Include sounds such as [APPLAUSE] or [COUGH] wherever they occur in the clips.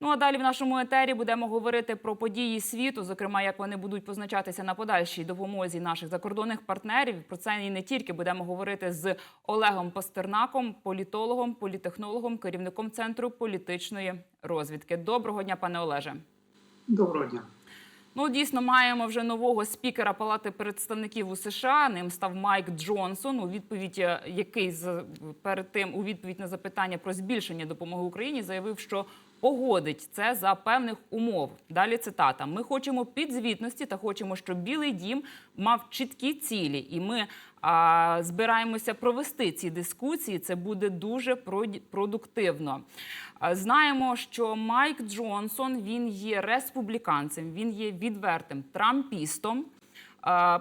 Ну а далі в нашому етері будемо говорити про події світу, зокрема, як вони будуть позначатися на подальшій допомозі наших закордонних партнерів. Про це і не тільки будемо говорити з Олегом Пастернаком, політологом, політехнологом, керівником центру політичної розвідки. Доброго дня, пане Олеже. Доброго дня. Ну, дійсно, маємо вже нового спікера Палати представників у США. Ним став Майк Джонсон. У відповідь, е, який перед тим у відповідь на запитання про збільшення допомоги Україні заявив, що погодить це за певних умов. Далі цитата: Ми хочемо підзвітності та хочемо, щоб Білий Дім мав чіткі цілі, і ми а, збираємося провести ці дискусії. Це буде дуже продуктивно. Знаємо, що Майк Джонсон він є республіканцем, він є відвертим трампістом.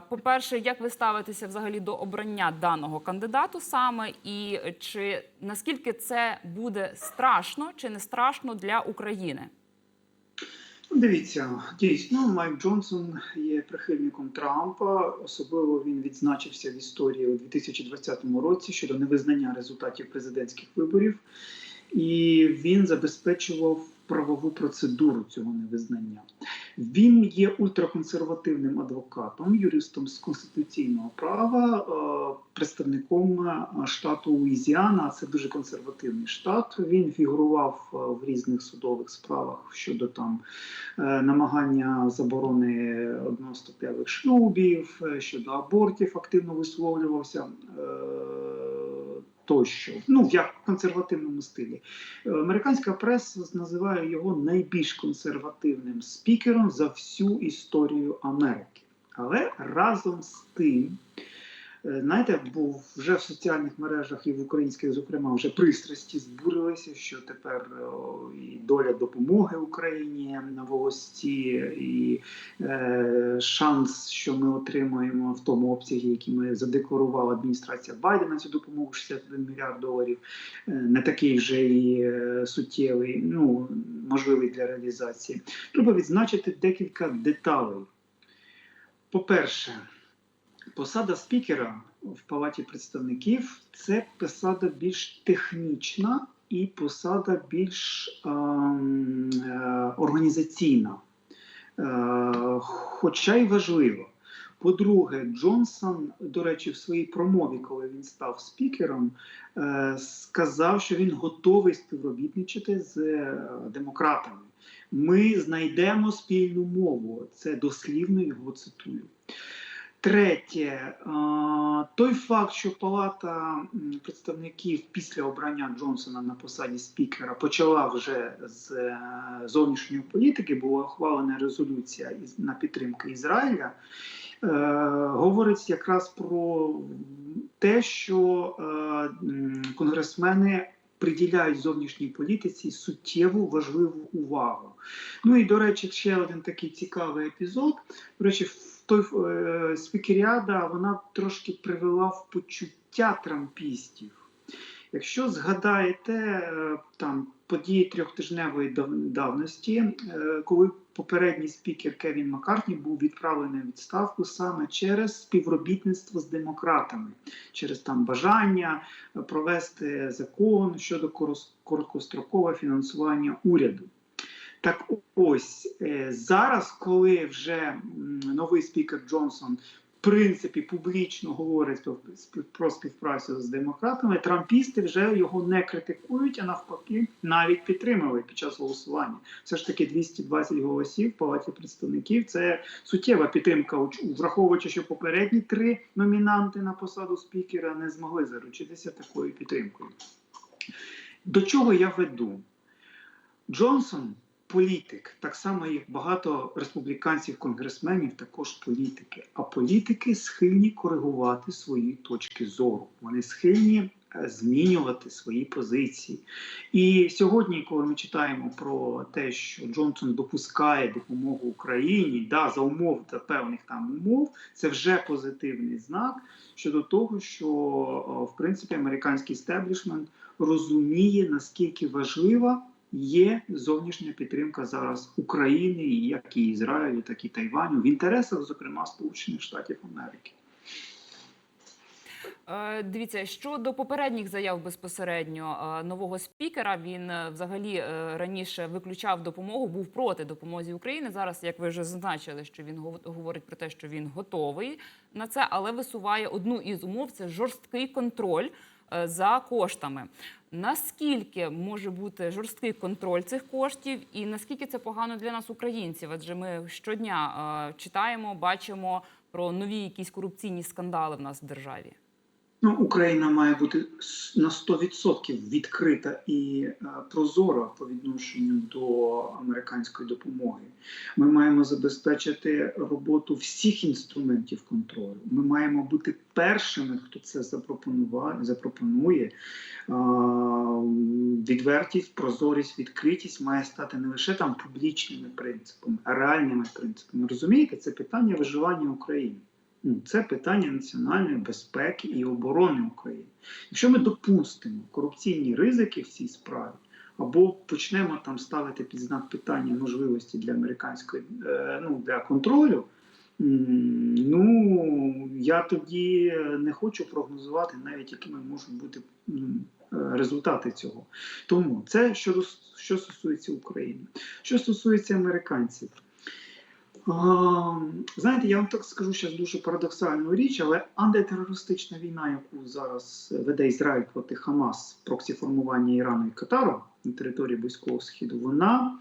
По-перше, як ви ставитеся взагалі до обрання даного кандидату саме, і чи наскільки це буде страшно чи не страшно для України? Ну, Дивіться, дійсно, Майк Джонсон є прихильником Трампа. Особливо він відзначився в історії у 2020 році щодо невизнання результатів президентських виборів, і він забезпечував правову процедуру цього невизнання. Він є ультраконсервативним адвокатом, юристом з конституційного права, е, представником е, штату Луїзіана. Це дуже консервативний штат. Він фігурував е, в різних судових справах щодо там намагання заборони одностатевих шлюбів, щодо абортів активно висловлювався. Тощо, ну в як консервативному стилі. Е, Американська преса називає його найбільш консервативним спікером за всю історію Америки. Але разом з тим, знаєте, був вже в соціальних мережах і в українських, зокрема, вже пристрасті збурилися, що тепер і доля допомоги Україні на волості, і е, шанс, що ми отримаємо в тому обсязі, який ми задекларувала адміністрація Байдена цю допомогу 61 мільярд доларів, е, не такий вже і е, суттєвий, ну можливий для реалізації. Треба відзначити декілька деталей. По-перше, посада спікера в Палаті представників це посада більш технічна і посада більш ем, е, організаційна, е, хоча й важлива. По-друге, Джонсон, до речі, в своїй промові, коли він став спікером, е, сказав, що він готовий співробітничати з е, демократами. Ми знайдемо спільну мову. Це дослівно його цитую. Третє, той факт, що Палата представників після обрання Джонсона на посаді спікера почала вже з е, зовнішньої політики, була ухвалена резолюція на підтримку Ізраїля, е, говорить якраз про те, що е, конгресмени приділяють зовнішній політиці суттєву важливу увагу. Ну і до речі, ще один такий цікавий епізод. До речі, той е, спікеріада вона трошки привела в почуття трампістів. Якщо згадаєте е, там події трьохтижневої давності, е, коли попередній спікер Кевін Маккартні був відправлений у відставку саме через співробітництво з демократами, через там бажання е, провести закон щодо короткострокового фінансування уряду. Так ось е, зараз, коли вже новий спікер Джонсон в принципі публічно говорить про, співпрацю з демократами, трампісти вже його не критикують, а навпаки, навіть підтримали під час голосування. Все ж таки 220 голосів в палаті представників. Це суттєва підтримка, враховуючи, що попередні три номінанти на посаду спікера не змогли заручитися такою підтримкою. До чого я веду? Джонсон політик, так само як багато республіканців, конгресменів, також політики. А політики схильні коригувати свої точки зору. Вони схильні е, змінювати свої позиції. І сьогодні, коли ми читаємо про те, що Джонсон допускає допомогу Україні, да, за умов за певних там умов, це вже позитивний знак щодо того, що в принципі американський стеблішмент розуміє наскільки важлива є зовнішня підтримка зараз України, як і Ізраїлю, так і Тайваню, в інтересах, зокрема, Сполучених Штатів Америки. Е, Дивіться, щодо попередніх заяв безпосередньо е, нового спікера, він е, взагалі раніше виключав допомогу, був проти допомозі України. Зараз, як ви вже зазначили, що він гов- говорить про те, що він готовий на це, але висуває одну із умов: це жорсткий контроль за коштами. Наскільки може бути жорсткий контроль цих коштів, і наскільки це погано для нас, українців? Адже ми щодня е, читаємо, бачимо про нові якісь корупційні скандали в нас в державі. Ну, Україна має бути на 100% відкрита і е, прозора по відношенню до американської допомоги. Ми маємо забезпечити роботу всіх інструментів контролю. Ми маємо бути першими, хто це запропонуває, запропонує. Відвертість, прозорість, відкритість має стати не лише там публічними принципами, а реальними принципами. Розумієте, це питання виживання України. Ну, Це питання національної безпеки і оборони України. Якщо ми допустимо корупційні ризики в цій справі, або почнемо там ставити під знак питання можливості для американської е, ну, для контролю, ну я тоді не хочу прогнозувати навіть, якими можуть бути е, результати цього. Тому це що, що стосується України. Що стосується американців. Знаєте, я вам так скажу зараз дуже парадоксальну річ, але антитерористична війна, яку зараз веде Ізраїль проти Хамас, проксі формування Ірану і Катару на території Близького Східу, вона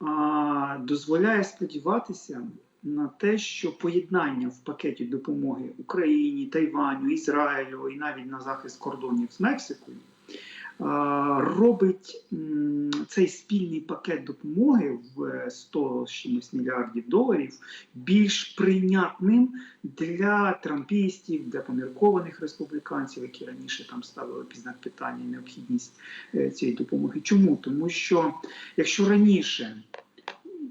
а, дозволяє сподіватися на те, що поєднання в пакеті допомоги Україні, Тайваню, Ізраїлю і навіть на захист кордонів з Мексикою. Робить цей спільний пакет допомоги в 100 з чимось мільярдів доларів більш прийнятним для трампістів, для поміркованих республіканців, які раніше там ставили під знак питання необхідність е, цієї допомоги. Чому? Тому що якщо раніше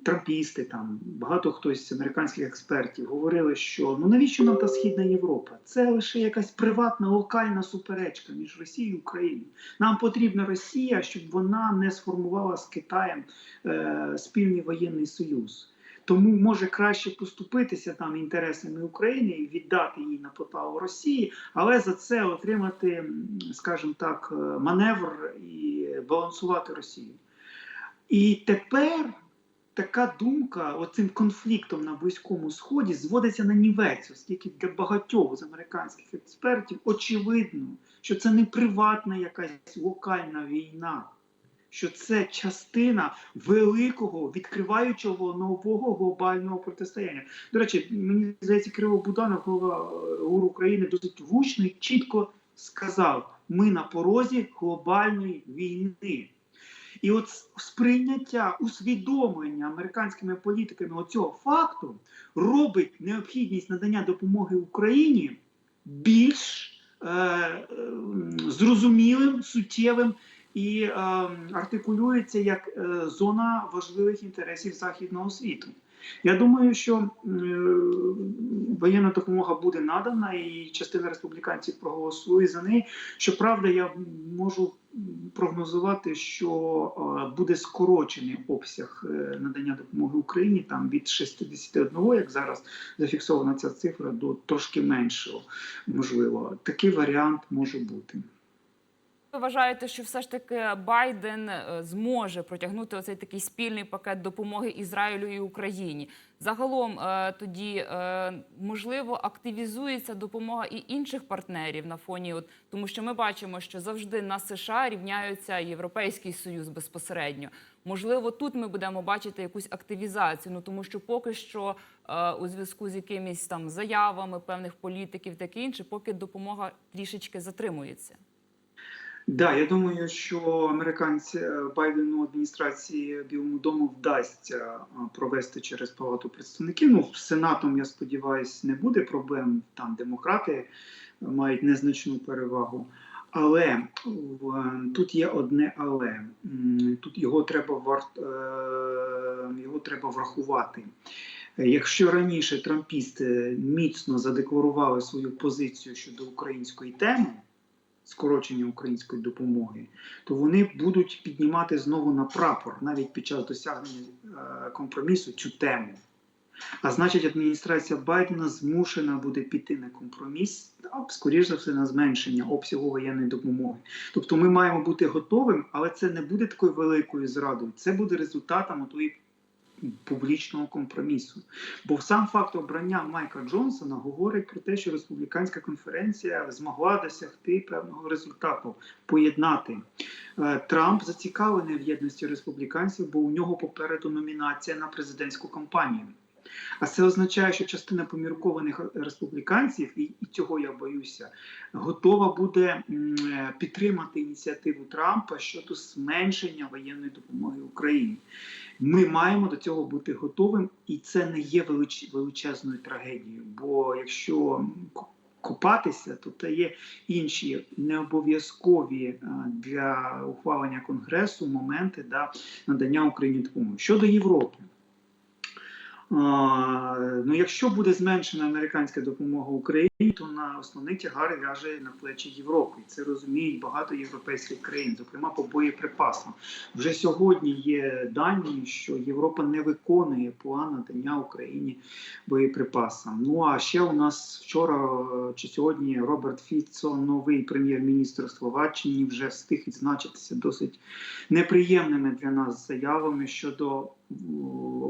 трампісти, там багато хтось з американських експертів говорили, що ну навіщо нам та східна Європа? Це лише якась приватна локальна суперечка між Росією і Україною. Нам потрібна Росія, щоб вона не сформувала з Китаєм е, спільний воєнний союз. Тому може краще поступитися там інтересами України і віддати її на поталу Росії, але за це отримати, скажімо так, е, маневр і балансувати Росію. І тепер така думка оцим конфліктом на Близькому Сході зводиться на нівець, оскільки для багатьох з американських експертів очевидно, що це не приватна якась локальна війна, що це частина великого відкриваючого нового глобального протистояння. До речі, мені здається, Кирило Буданов, голова ГУР України, досить влучно і чітко сказав: ми на порозі глобальної війни. І от сприйняття, усвідомлення американськими політиками оцього факту робить необхідність надання допомоги Україні більш е, зрозумілим, суттєвим і е, артикулюється як е, зона важливих інтересів західного світу. Я думаю, що е, воєнна допомога буде надана, і частина республіканців проголосує за неї. Щоправда, я можу прогнозувати, що е, буде скорочений обсяг е, надання допомоги Україні там від 61, як зараз зафіксована ця цифра, до трошки меншого. Можливо, такий варіант може бути. Ви вважаєте, що все ж таки Байден е, зможе протягнути оцей такий спільний пакет допомоги Ізраїлю і Україні? Загалом е, тоді е, можливо активізується допомога і інших партнерів на фоні, от тому що ми бачимо, що завжди на США рівняються Європейський Союз безпосередньо. Можливо, тут ми будемо бачити якусь активізацію. Ну тому що поки що у зв'язку з якимись там заявами певних політиків, таке інше, поки допомога трішечки затримується. Да, я думаю, що американці е, Байдену адміністрації Білому дому вдасться е, провести через палату представників. Ну, з сенатом, я сподіваюся, не буде проблем. Там демократи мають незначну перевагу. Але в- тут є одне але тут його треба варт, е, його треба врахувати. Якщо раніше трампісти міцно задекларували свою позицію щодо української теми, скорочення української допомоги, то вони будуть піднімати знову на прапор навіть під час досягнення е, компромісу цю тему. А значить, адміністрація Байдена змушена буде піти на компроміс, а скоріш за все на зменшення обсягу воєнної допомоги. Тобто ми маємо бути готовим, але це не буде такою великою зрадою. Це буде результатом тої публічного компромісу. Бо сам факт обрання Майка Джонсона говорить про те, що республіканська конференція змогла досягти певного результату, поєднати. Е, Трамп зацікавлений в єдності республіканців, бо у нього попереду номінація на президентську кампанію. А це означає, що частина поміркованих республіканців, і, і цього я боюся, готова буде е, підтримати ініціативу Трампа щодо зменшення воєнної допомоги Україні. Ми маємо до цього бути готовим, і це не є велич, величезною трагедією. Бо якщо купатися, то це є інші необов'язкові е, для ухвалення конгресу моменти да, надання Україні допомоги щодо Європи. Ну, якщо буде зменшена американська допомога Україні, то на основний тягар ляже на плечі Європи. Це розуміють багато європейських країн, зокрема по боєприпасам. Вже сьогодні є дані, що Європа не виконує план надання Україні боєприпасам. Ну а ще у нас вчора чи сьогодні Роберт Фіцо, новий прем'єр-міністр Словаччини, вже встиг відзначитися досить неприємними для нас заявами щодо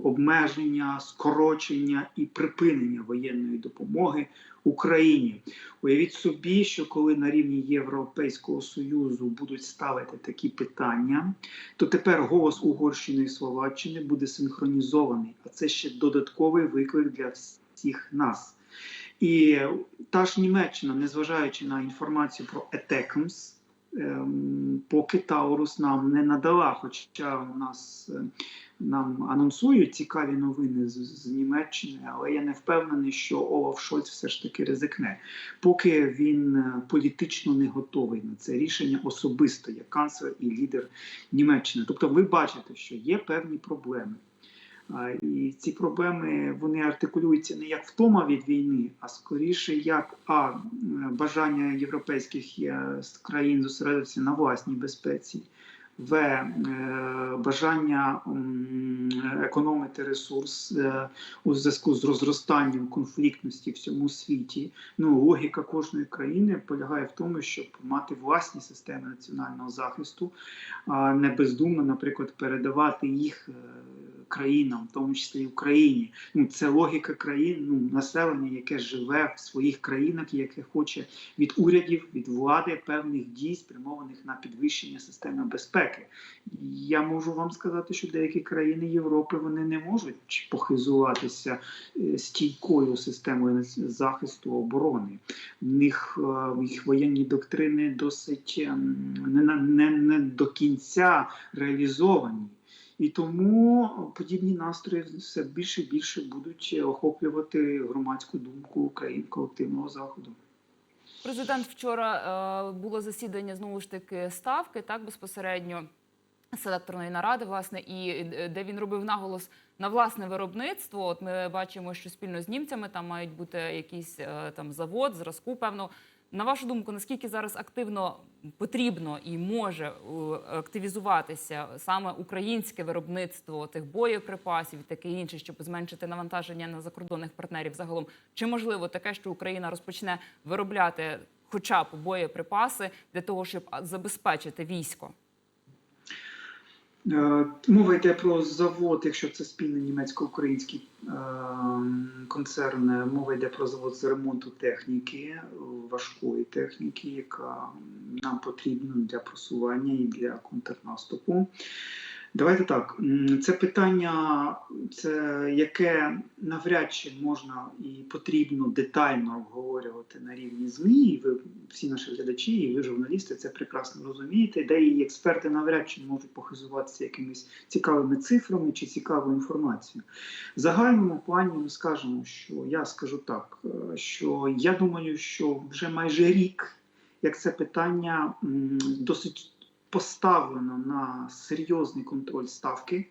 обмеження, скорочення і припинення воєнної допомоги Україні. Уявіть собі, що коли на рівні Європейського союзу будуть ставити такі питання, то тепер голос Угорщини і Словаччини буде синхронізований, а це ще додатковий виклик для всіх нас. І та ж Німеччина, незважаючи на інформацію про ETECMS, ем, поки Таурус нам не надала, хоча у нас е, нам анонсують цікаві новини з, з Німеччини, але я не впевнений, що Олаф Шольц все ж таки ризикне, поки він е, політично не готовий на це рішення особисто як канцлер і лідер Німеччини. Тобто, ви бачите, що є певні проблеми. І ці проблеми вони артикулюються не як втома від війни, а скоріше як а бажання європейських е, країн зосередитися на власній безпеці. В е, бажання економити ресурс е, у зв'язку з розростанням конфліктності в всьому світі. Ну, логіка кожної країни полягає в тому, щоб мати власні системи національного захисту, а не бездумно, наприклад, передавати їх е, країнам, в тому числі Україні. Ну, це логіка країн, ну, населення, яке живе в своїх країнах, яке хоче від урядів, від влади певних дій, спрямованих на підвищення системи безпеки. Я можу вам сказати, що деякі країни Європи вони не можуть похизуватися е, стійкою системою захисту оборони. В них е, їх воєнні доктрини досить ем, не, не, не до кінця реалізовані. І тому подібні настрої все більше і більше будуть охоплювати громадську думку країн колективного заходу. Президент вчора е, було засідання знову ж таки ставки, так безпосередньо селекторної наради, власне, і е, де він робив наголос на власне виробництво. От ми бачимо, що спільно з німцями там мають бути якийсь е, там завод, зразку, певно. На вашу думку, наскільки зараз активно потрібно і може е, активізуватися саме українське виробництво тих боєприпасів і таке інше, щоб зменшити навантаження на закордонних партнерів загалом? Чи можливо таке, що Україна розпочне виробляти хоча б боєприпаси для того, щоб забезпечити військо? Е, Мова йде про завод, якщо це спільний німецько-український е, концерн. Мова йде про завод з ремонту техніки, важкої техніки, яка нам потрібна для просування і для контрнаступу. Давайте так. Це питання, це яке навряд чи можна і потрібно детально обговорювати на рівні ЗМІ. І ви всі наші глядачі, і ви журналісти це прекрасно розумієте. Де і експерти навряд чи можуть похизуватися якимись цікавими цифрами чи цікавою інформацією. В загальному плані ми скажемо, що я скажу так, е, що я думаю, що вже майже рік, як це питання досить поставлено на серйозний контроль ставки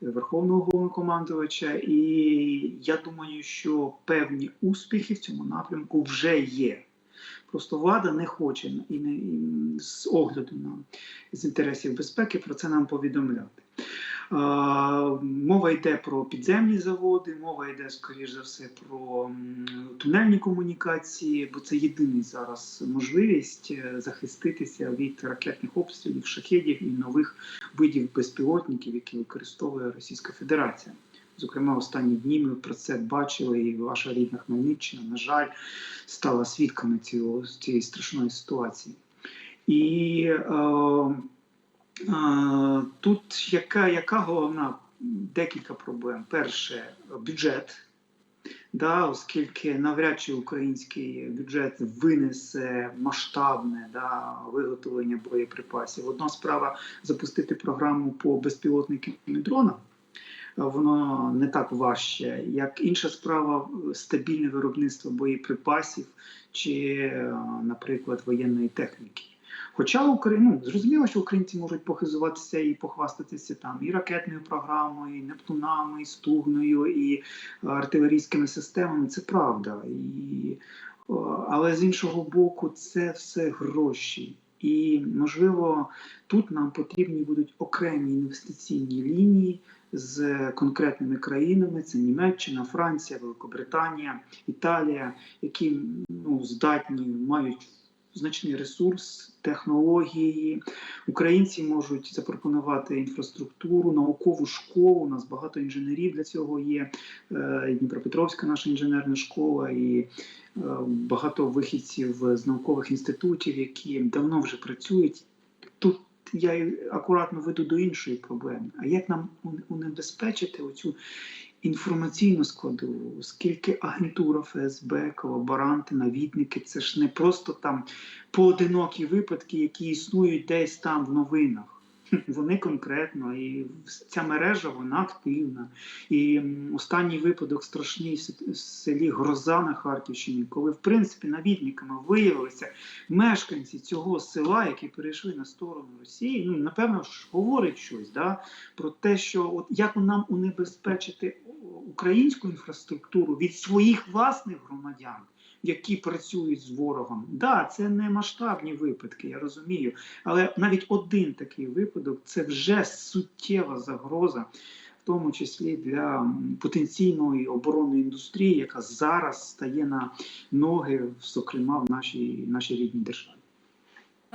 Верховного головнокомандувача, і я думаю, що певні успіхи в цьому напрямку вже є. Просто влада не хоче і не і з огляду на з інтересів безпеки про це нам повідомляти. Мова йде про підземні заводи, мова йде, скоріш за все, про тунельні комунікації, бо це єдиний зараз можливість е, захиститися від ракетних обстрілів, шахедів і нових видів безпілотників, які використовує Російська Федерація. Зокрема, останні дні ми про це бачили, і ваша рідна Хмельниччина, на жаль, стала свідками цього, цієї страшної ситуації. І е, тут яка, яка головна декілька проблем? Перше, бюджет. Да, оскільки навряд чи український бюджет винесе масштабне да, виготовлення боєприпасів. Одна справа запустити програму по безпілотникам і дронам. Воно не так важче, як інша справа стабільне виробництво боєприпасів чи, е, наприклад, воєнної техніки. Хоча Україна, ну, зрозуміло, що українці можуть похизуватися і похвастатися там і ракетною програмою, і Нептунами, і Стугною, і е, артилерійськими системами. Це правда. І, але з іншого боку, це все гроші. І можливо, тут нам потрібні будуть окремі інвестиційні лінії з конкретними країнами: це Німеччина, Франція, Великобританія, Італія, які ну, здатні мають значний ресурс, технології. Українці можуть запропонувати інфраструктуру, наукову школу. У нас багато інженерів для цього є. Е, Дніпропетровська наша інженерна школа і е, багато вихідців з наукових інститутів, які давно вже працюють. Тут я акуратно веду до іншої проблеми. А як нам унебезпечити оцю інформаційну складову, оскільки агентура ФСБ, колаборанти, навідники це ж не просто там поодинокі випадки, які існують десь там в новинах. [LAUGHS] Вони конкретно, і ця мережа вона активна. І останній випадок страшний в селі Гроза на Харківщині, коли в принципі навідниками виявилися мешканці цього села, які перейшли на сторону Росії. Ну напевно ж говорить щось да, про те, що от як нам унебезпечити українську інфраструктуру від своїх власних громадян. Які працюють з ворогом, да, це не масштабні випадки, я розумію. Але навіть один такий випадок це вже суттєва загроза, в тому числі для потенційної оборонної індустрії, яка зараз стає на ноги, зокрема в нашій, нашій рідній державі.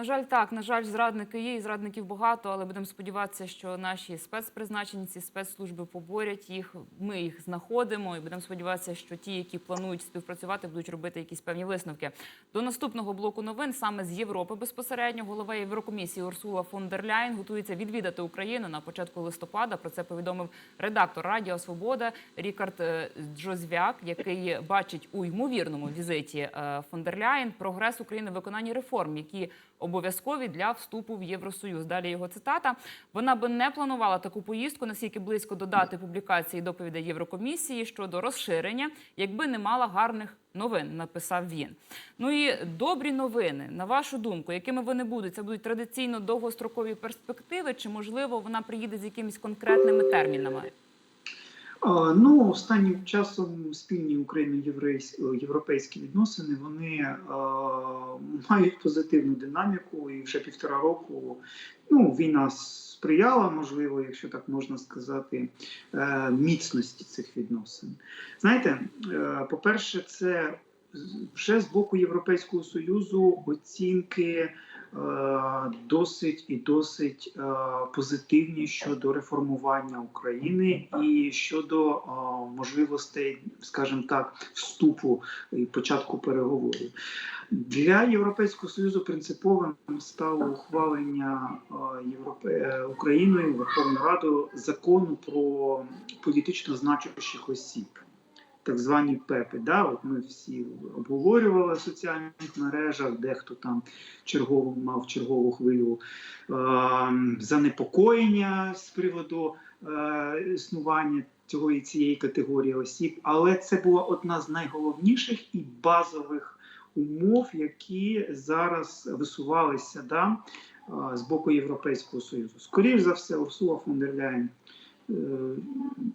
На жаль, так. На жаль, зрадники є, і зрадників багато, але будемо сподіватися, що наші спецпризначенці, спецслужби поборять їх. Ми їх знаходимо, і будемо сподіватися, що ті, які планують співпрацювати, будуть робити якісь певні висновки. До наступного блоку новин саме з Європи безпосередньо голова Єврокомісії Урсула фон дер Ляйн готується відвідати Україну на початку листопада. Про це повідомив редактор Радіо Свобода Рікард е, Джозвяк, який бачить у ймовірному візиті е, фон дер Ляйн прогрес України в виконанні реформ, які обов'язкові для вступу в Євросоюз. Далі його цитата. Вона би не планувала таку поїздку, наскільки близько до дати публікації доповідей Єврокомісії щодо розширення, якби не мала гарних новин, написав він. Ну і добрі новини. На вашу думку, якими вони будуть? Це будуть традиційно довгострокові перспективи, чи можливо вона приїде з якимись конкретними термінами? Ну, останнім часом спільні україно-європейські відносини вони е, мають позитивну динаміку, і вже півтора року ну, війна сприяла, можливо, якщо так можна сказати, е, міцності цих відносин. Знаєте, е, по-перше, це вже з боку Європейського Союзу оцінки. Е, Досить і досить е, позитивні щодо реформування України і щодо е, можливостей, скажімо так, вступу і початку переговорів. Для Європейського Союзу принциповим стало ухвалення Україною Верховною Радою закону про політично значущих осіб. Так звані ПЕПи. Да? От ми всі обговорювали в соціальних мережах, дехто там чергову мав чергову хвилю е, занепокоєння з приводу е, існування цього і цієї категорії осіб, але це була одна з найголовніших і базових умов, які зараз висувалися да, з боку Європейського Союзу. Скоріше за все, Урсула фон дер Ляйн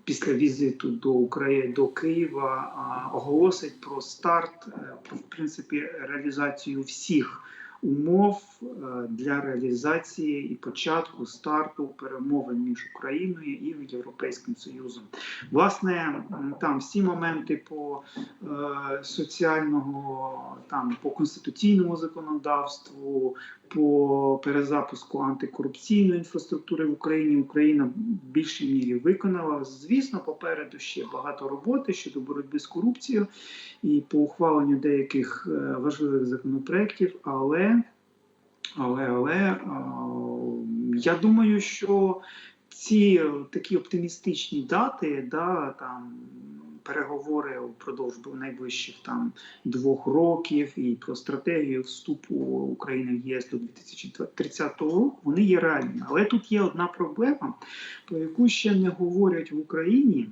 після візиту до України до Києва оголосить про старт, е, в принципі реалізацію всіх умов е, для реалізації і початку старту перемовин між Україною і Європейським Союзом. Власне, там всі моменти по е, соціального, там по конституційному законодавству, по перезапуску антикорупційної інфраструктури в Україні Україна в більшій мірі виконала. Звісно, попереду ще багато роботи щодо боротьби з корупцією і по ухваленню деяких е, важливих законопроєктів, але, але, але е, я думаю, що ці такі оптимістичні дати, да, там переговори впродовж найближчих там двох років і про стратегію вступу України в ЄС до 2030 року, вони є реальними. Але тут є одна проблема, про яку ще не говорять в Україні.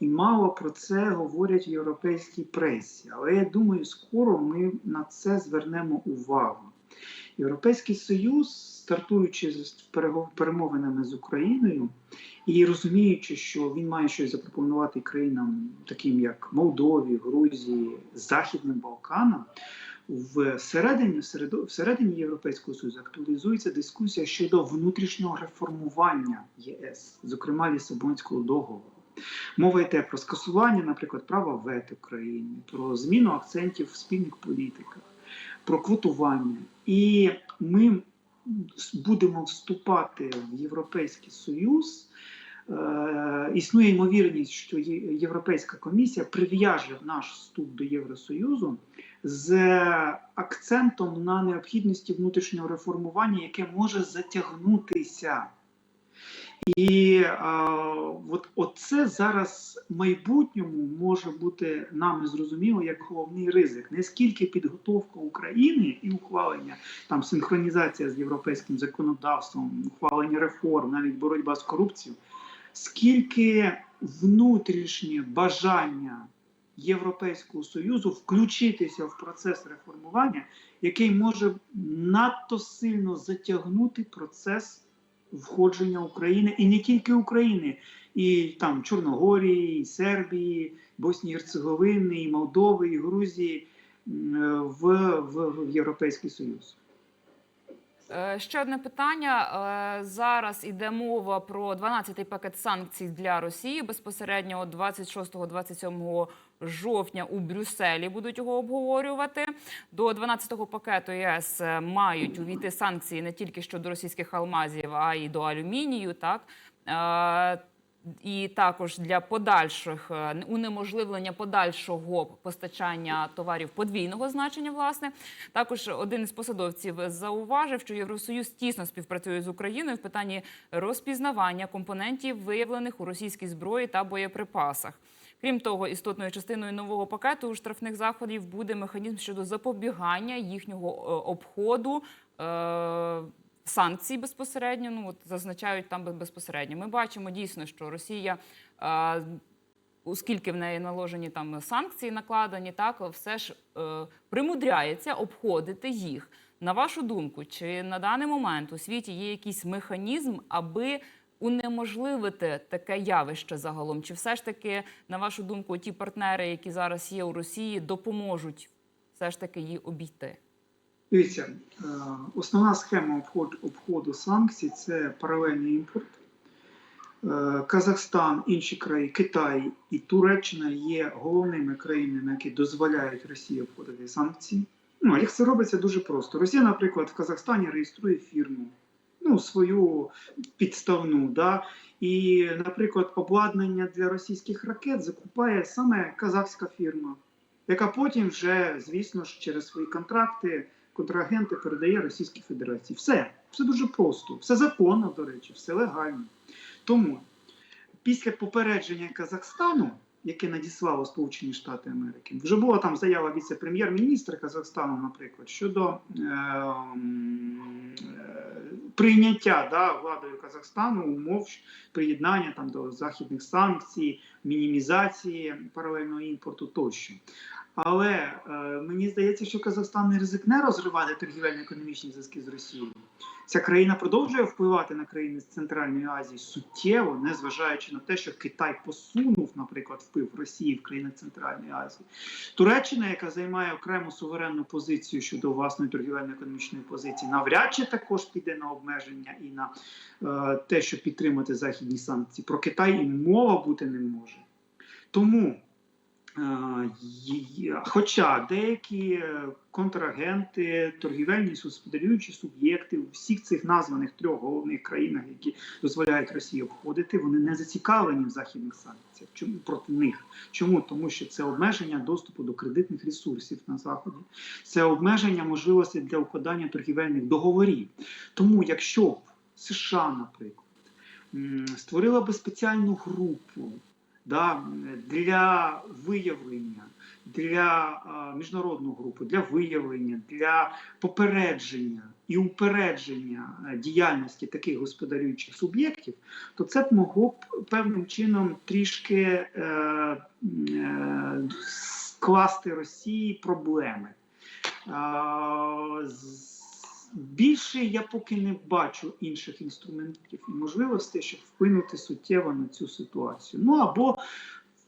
І мало про це говорять в європейській пресі. Але я думаю, скоро ми на це звернемо увагу. Європейський Союз, стартуючи з перемовинами з Україною і розуміючи, що він має щось запропонувати країнам, таким як Молдові, Грузії, Західним Балканам, всередині, всередині Європейського Союзу актуалізується дискусія щодо внутрішнього реформування ЄС, зокрема Лісабонського договору. Мова йде про скасування, наприклад, права вето країні, про зміну акцентів в спільних політиках, про квотування. І ми будемо вступати в Європейський Союз. Е, Існує ймовірність, що Європейська комісія прив'яже наш вступ до Євросоюзу з акцентом на необхідності внутрішнього реформування, яке може затягнутися. І а, от, оце зараз в майбутньому може бути нами зрозуміло як головний ризик. Не скільки підготовка України і ухвалення там синхронізація з європейським законодавством, ухвалення реформ, навіть боротьба з корупцією, скільки внутрішнє бажання Європейського Союзу включитися в процес реформування, який може надто сильно затягнути процес входження України і не тільки України, і там Чорногорії, і Сербії, Боснії, Герцеговини, і Молдови, і Грузії в, в, в Європейський Союз. Е, Ще одне питання. Е, Зараз іде мова про 12-й пакет санкцій для Росії. Безпосередньо 26-27 жовтня у Брюсселі будуть його обговорювати. До 12-го пакету ЄС е, мають увійти санкції не тільки щодо російських алмазів, а й до алюмінію. Так і також для подальших е, унеможливлення подальшого постачання товарів подвійного значення. Власне, також один із посадовців зауважив, що Євросоюз тісно співпрацює з Україною в питанні розпізнавання компонентів, виявлених у російській зброї та боєприпасах. Крім того, істотною частиною нового пакету у штрафних заходів буде механізм щодо запобігання їхнього е, обходу. Санкцій безпосередньо, ну от зазначають там безпосередньо. Ми бачимо дійсно, що Росія, е, оскільки в неї наложені там санкції накладені, так все ж е, примудряється обходити їх. На вашу думку, чи на даний момент у світі є якийсь механізм, аби унеможливити таке явище загалом? Чи все ж таки, на вашу думку, ті партнери, які зараз є у Росії, допоможуть все ж таки її обійти? Дивіться, е, основна схема обходу, обходу санкцій це паралельний імпорт. Е, Казахстан, інші країни, Китай і Туреччина є головними країнами, які дозволяють Росії обходити санкції. Ну, як це робиться дуже просто. Росія, наприклад, в Казахстані реєструє фірму, ну, свою підставну. Да? І, наприклад, обладнання для російських ракет закупає саме казахська фірма, яка потім вже, звісно ж, через свої контракти контрагенти передає Російській Федерації. Все, все дуже просто, все законно, до речі, все легально. Тому після попередження Казахстану, яке надіслало Сполучені Штати Америки, вже була там заява віце-прем'єр-міністра Казахстану, наприклад, щодо е, е, прийняття да, владою Казахстану умов приєднання там до західних санкцій, мінімізації паралельного імпорту тощо. Але е, мені здається, що Казахстан не ризикне розривати торгівельно-економічні зв'язки з Росією. Ця країна продовжує впливати на країни з Центральної Азії суттєво, незважаючи на те, що Китай посунув, наприклад, вплив Росії в країнах Центральної Азії. Туреччина, яка займає окрему суверенну позицію щодо власної торгівельно-економічної позиції, навряд чи також піде на обмеження і на е, те, щоб підтримати західні санкції. Про Китай і мова бути не може. Тому. Е, Хоча деякі контрагенти, торгівельні господарюючі суб'єкти у всіх цих названих трьох головних країнах, які дозволяють Росії обходити, вони не зацікавлені в західних санкціях. Чому проти них? Чому? Тому що це обмеження доступу до кредитних ресурсів на заході, це обмеження можливостей для укладання торгівельних договорів. Тому, якщо США, наприклад, створила би спеціальну групу да, для виявлення, для а, міжнародну групу, для виявлення, для попередження і упередження е, діяльності таких господарюючих суб'єктів, то це б могло б певним чином трішки е, е, скласти Росії проблеми. А, з- Більше я поки не бачу інших інструментів і можливостей, щоб вплинути суттєво на цю ситуацію. Ну або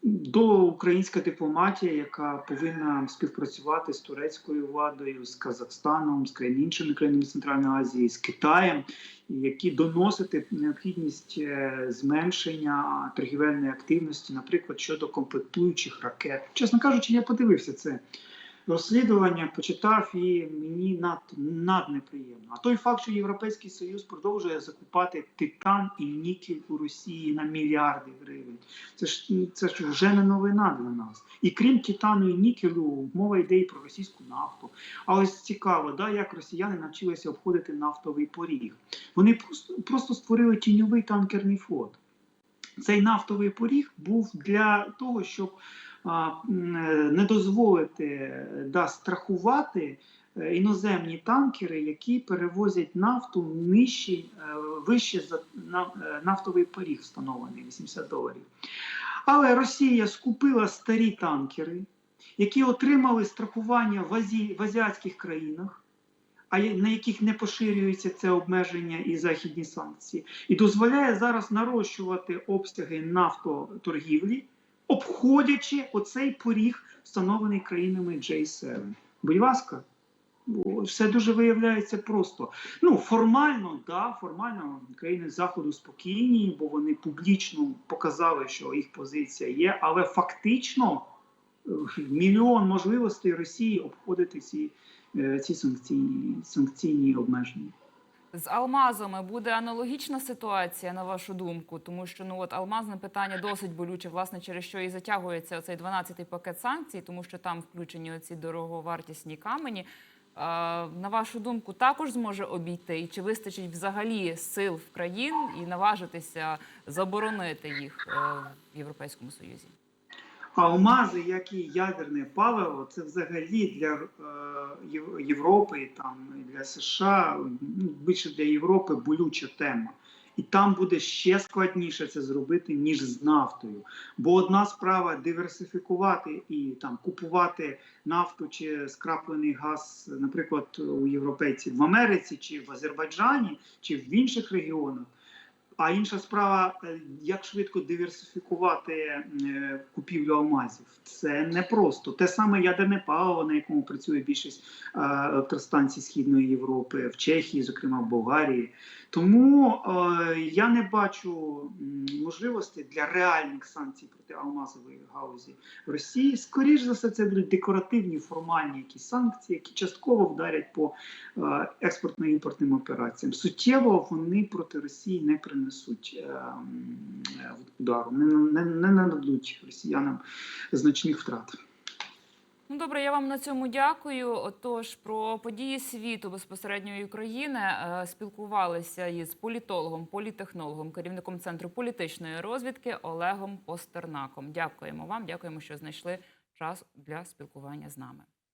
до українська дипломатія, яка повинна співпрацювати з турецькою владою, з Казахстаном, з країн іншими країнами Центральної Азії, з Китаєм, які доносити необхідність е, зменшення торгівельної активності, наприклад, щодо комплектуючих ракет. Чесно кажучи, я подивився це розслідування, почитав і мені над, наднеприємно. А той факт, що Європейський Союз продовжує закупати титан і нікель у Росії на мільярди гривень. Це ж це ж вже не новина для нас. І крім титану і нікелю, мова йде і про російську нафту. А ось цікаво, да, як росіяни навчилися обходити нафтовий поріг. Вони просто, просто створили тіньовий танкерний флот. Цей нафтовий поріг був для того, щоб не дозволити е, да, страхувати е, іноземні танкери, які перевозять нафту нижче, е, вище за е, нафтовий поріг, встановлений 80 доларів. Але Росія скупила старі танкери, які отримали страхування в, Азі, в азіатських країнах. А на яких не поширюється це обмеження і західні санкції, і дозволяє зараз нарощувати обсяги нафтоторгівлі, обходячи оцей поріг, встановлений країнами J7. Будь ласка, все дуже виявляється просто. Ну, формально, да, формально країни Заходу спокійні, бо вони публічно показали, що їх позиція є, але фактично е, мільйон можливостей Росії обходити ці, е, ці санкційні, санкційні обмеження. З алмазами буде аналогічна ситуація, на вашу думку, тому що ну от алмазне питання досить болюче, власне, через що і затягується цей 12-й пакет санкцій, тому що там включені оці дороговартісні камені. Е, на вашу думку, також зможе обійти, і чи вистачить взагалі сил в країн і наважитися заборонити їх е, в Європейському Союзі? Алмази, як і ядерне паливо, це взагалі для е, Європи там для США, ну, більше для Європи болюча тема. І там буде ще складніше це зробити, ніж з нафтою. Бо одна справа диверсифікувати і там купувати нафту чи скраплений газ, наприклад, у європейців в Америці, чи в Азербайджані, чи в інших регіонах. А інша справа, е, як швидко диверсифікувати е, купівлю алмазів. Це непросто. Те саме ядерне паливо, на якому працює більшість е, електростанцій Східної Європи, в Чехії, зокрема в Болгарії. Тому е, я не бачу можливості для реальних санкцій проти алмазової галузі в Росії. Скоріш за все, це будуть декоративні формальні якісь санкції, які частково вдарять по е, експортно-імпортним операціям. Суттєво вони проти Росії не принесуть е, е, удару, не, не, не нададуть росіянам значних втрат. Ну добре, я вам на цьому дякую. Отож, про події світу безпосередньої України е, спілкувалися із політологом, політехнологом, керівником центру політичної розвідки Олегом Постернаком. Дякуємо вам, дякуємо, що знайшли час для спілкування з нами.